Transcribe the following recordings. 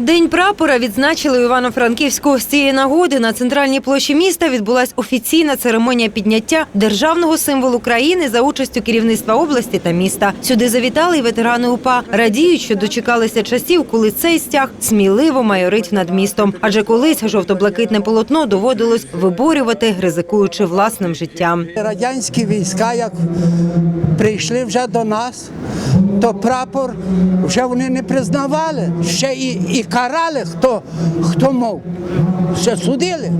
День прапора відзначили у Івано-Франківську. З цієї нагоди на центральній площі міста відбулась офіційна церемонія підняття державного символу країни за участю керівництва області та міста. Сюди завітали й ветерани УПА. Радіють, що дочекалися часів, коли цей стяг сміливо майорить над містом. Адже колись жовто-блакитне полотно доводилось виборювати, ризикуючи власним життям. Радянські війська, як прийшли вже до нас, то прапор вже вони не признавали, ще і, і карали, хто, хто мов, ще судили.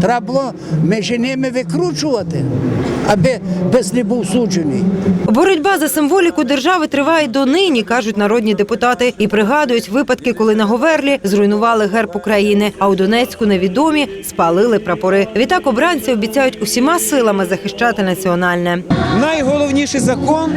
Треба було між ними викручувати, аби без не був суджений. Боротьба за символіку держави триває донині, кажуть народні депутати, і пригадують випадки, коли на Говерлі зруйнували герб України, а у Донецьку невідомі спалили прапори. Відтак обранці обіцяють усіма силами захищати національне. Найголовніший закон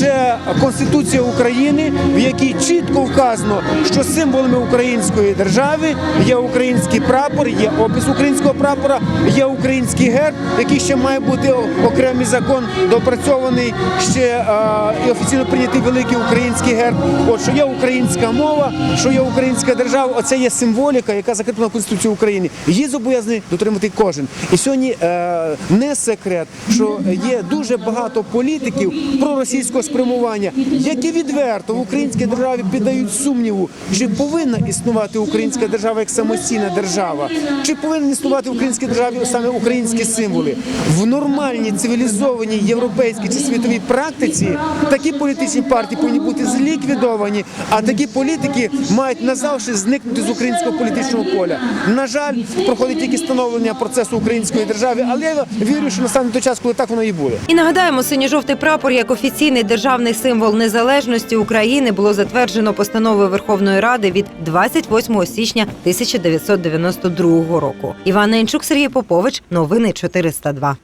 це Конституція України, в якій чітко вказано, що символами української держави є український прапор, є опис українського прапора, є український герб, який ще має бути окремий закон допрацьований ще е, і офіційно прийнятий великий український герб. От що є українська мова, що є українська держава. Оце є символіка, яка закріплена в Конституції України. Її зобов'язаний дотримати кожен. І сьогодні е, не секрет, що є дуже багато політиків проросійського спрямування, які відверто в українській державі піддають сумніву, чи повинна існувати українська держава як самостійна держава, чи повинні існувати в українській державі саме українські символи в нормальній цивілізованій європейській чи світовій практиці. Такі політичні партії повинні бути зліквідовані, а такі політики мають назавжди зникнути з українського політичного поля. На жаль, проходить тільки становлення процесу української держави, але я вірю, що настане той час, коли так воно і буде. І нагадаємо, синьо-жовтий прапор як офіційний державний символ незалежності України було затверджено постановою Верховної Ради від 28 січня 1992 року. Іван Ненчук, Сергій Попович. Новини 402.